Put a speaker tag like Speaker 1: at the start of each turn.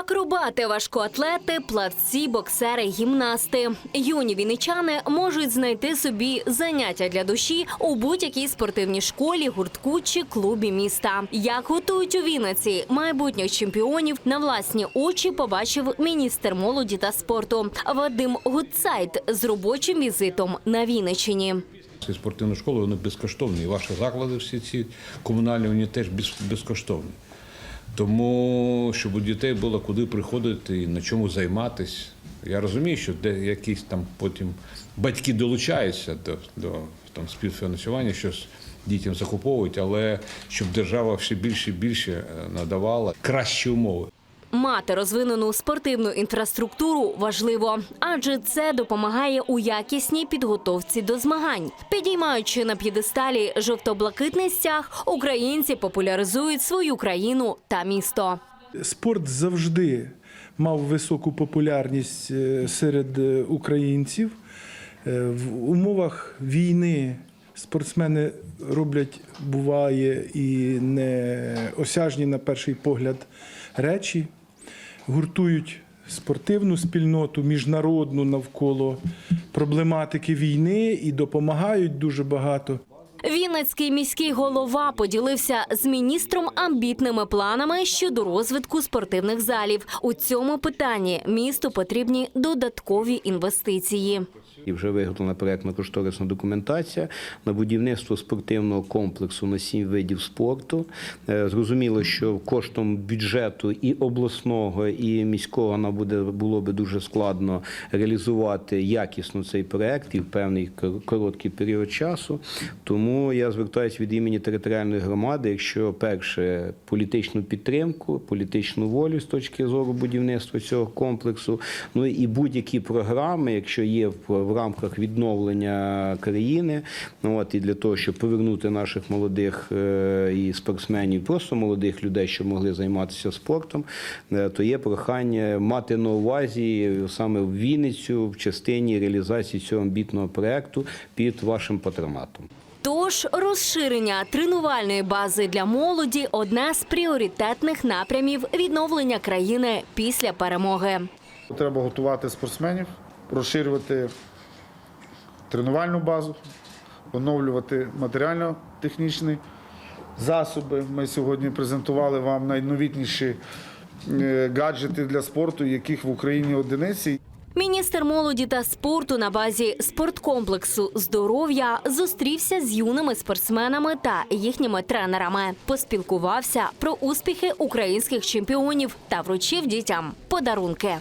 Speaker 1: Акробати, важкоатлети, плавці, боксери, гімнасти. Юні вінничани можуть знайти собі заняття для душі у будь-якій спортивній школі, гуртку чи клубі міста. Як готують у Вінниці майбутніх чемпіонів на власні очі побачив міністр молоді та спорту Вадим Гудсайт з робочим візитом на Вінниччині.
Speaker 2: Ці спортивні школи вони безкоштовні. Ваші заклади всі ці комунальні вони теж без- безкоштовні. Тому щоб у дітей було куди приходити і на чому займатися. Я розумію, що де якісь там потім батьки долучаються до, до там, співфінансування, щось дітям закуповують, але щоб держава все більше і більше е, надавала кращі умови.
Speaker 1: Мати розвинену спортивну інфраструктуру важливо, адже це допомагає у якісній підготовці до змагань. Підіймаючи на п'єдесталі жовто-блакитний стяг, українці популяризують свою країну та місто.
Speaker 3: Спорт завжди мав високу популярність е, серед е, українців. Е, В умовах війни спортсмени роблять, буває, і неосяжні на перший погляд речі, гуртують спортивну спільноту, міжнародну навколо проблематики війни і допомагають дуже багато.
Speaker 1: Вінницький міський голова поділився з міністром амбітними планами щодо розвитку спортивних залів. У цьому питанні місту потрібні додаткові інвестиції.
Speaker 4: І вже виготовлена проєктно-кошторисна документація на будівництво спортивного комплексу на сім видів спорту. Е, Зрозуміло, що коштом бюджету і обласного, і міського нам буде було би дуже складно реалізувати якісно цей проєкт і в певний кор- короткий період часу. Тому я звертаюся від імені територіальної громади, якщо перше політичну підтримку, політичну волю з точки зору будівництва цього комплексу, ну і будь-які програми, якщо є в, рамках відновлення країни, ну от і для того, щоб повернути наших молодих е, і спортсменів, просто молодих людей, щоб могли займатися спортом, е, то є прохання мати на увазі саме в Вінницю в частині реалізації цього амбітного проекту під вашим патронатом.
Speaker 1: Тож розширення тренувальної бази для молоді одне з пріоритетних напрямів відновлення країни після перемоги.
Speaker 5: Треба готувати спортсменів, розширювати тренувальну базу, оновлювати матеріально-технічні засоби. Ми сьогодні презентували вам найновітніші е, гаджети для спорту, яких в Україні одиниці.
Speaker 1: Міністр молоді та спорту на базі спорткомплексу здоров'я зустрівся з юними спортсменами та їхніми тренерами. Поспілкувався про успіхи українських чемпіонів та вручив дітям подарунки.